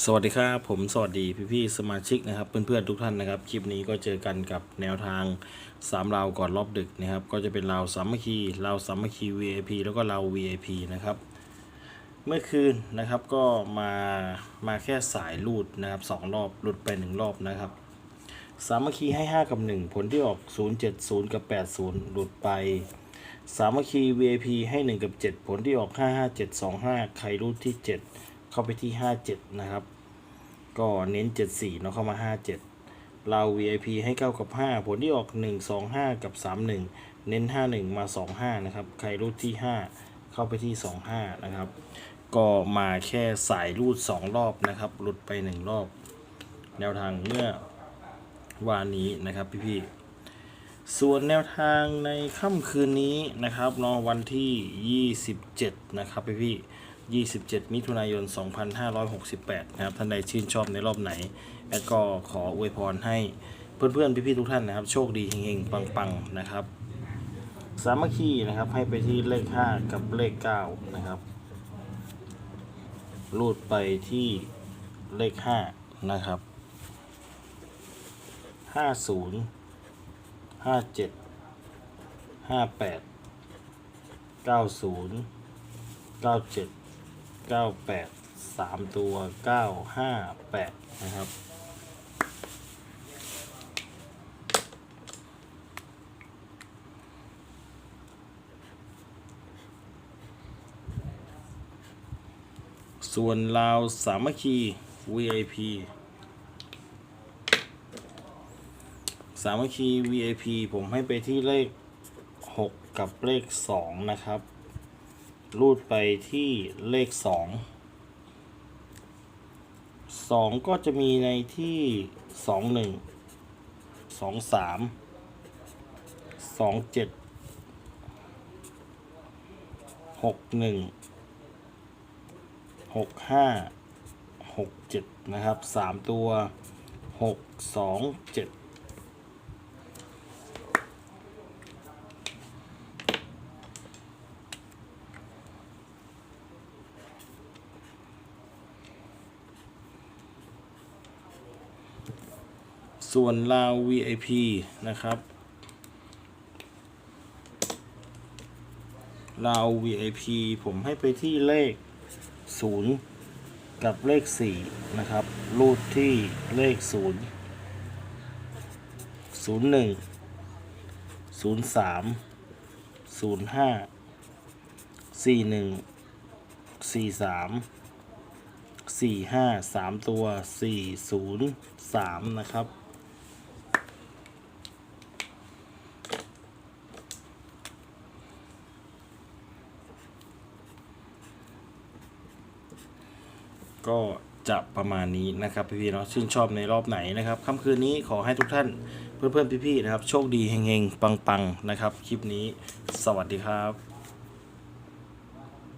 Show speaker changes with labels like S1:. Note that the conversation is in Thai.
S1: สวัสดีครับผมสวัสดีพี่ๆสมาชิกนะครับเพื่อนๆทุกท่านนะครับคลิปนี้ก็เจอกันกับแนวทาง3ราวก่อนรอบดึกนะครับก็จะเป็นราวสามัคคีราวสามัคคี VIP แล้วก็ราว VIP นะครับเมื่อคืนนะครับก็มามาแค่สายลูดนะครับสองรอบหลุดไปหนึ่งรอบนะครับสามัคคีให้ 5 กับ 1 ผลที่ออก 070 กับ 80 หลุดไปสามัคคี VIP ให้ 1 กับ 7 ผลที่ออก 55725ใครรูดที่ 7 เข้าไปที่ 57 นะครับ ก็เน้น 74เนาะเข้ามา 57 เรา VIP ให้ 9 กับ 5 ผลที่ออก 1 2 5 กับ 31 เน้น 51 มา 25 นะครับ ใครรูดที่ 5 เข้าไปที่ 25 นะครับ ก็มาแค่สายรูด 2 รอบนะครับ หลุดไป 1 รอบ แนวทางเมื่อวานนี้นะครับพี่ๆส่วนแนวทางในค่ำคืนนี้นะครับเนาะวันที่ 27 นะครับพี่พี่ๆ 27 มิถุนายน 2568 นะครับ ท่านใดชื่นชอบในรอบไหน แอดก็ขออวยพรให้เพื่อนๆ พี่ๆ ทุกท่านนะครับ โชคดีเฮงๆ ปังๆ นะครับ สามัคคีนะครับ ให้ไปที่เลข 5 กับเลข 9 นะครับ รูดไปที่เลข 5 นะครับ 50ห้าเจ็ดห้าแปด เก้าแปดสามตัวเก้าห้าแปดนะครับ ส่วนลาวสามัคคี VIP สามัคคี VIP ผมให้ไปที่เลข 6 กับเลข 2 นะครับ รูดไปที่เลข 2 2 ก็จะมีในที่ 2 1 2 3 2 7 6 1 6 5 6 7 นะครับ 3 ตัว 6 2 7 ส่วนลาว VIP นะครับลาว VIP ผมให้ไปที่เลข 0 กับเลข 4 นะครับ รูดที่เลข 0 01 03 05 41 43สี่ห้าสามตัวสี่ศูนย์สามนะครับ ก็จะประมาณนี้นะครับพี่ๆเนาะชื่นชอบในรอบไหนนะครับค่ำคืนนี้ขอให้ทุกท่านเพื่อนๆพี่ๆนะครับ โชคดีเฮงๆปังๆนะครับ คลิปนี้สวัสดีครับ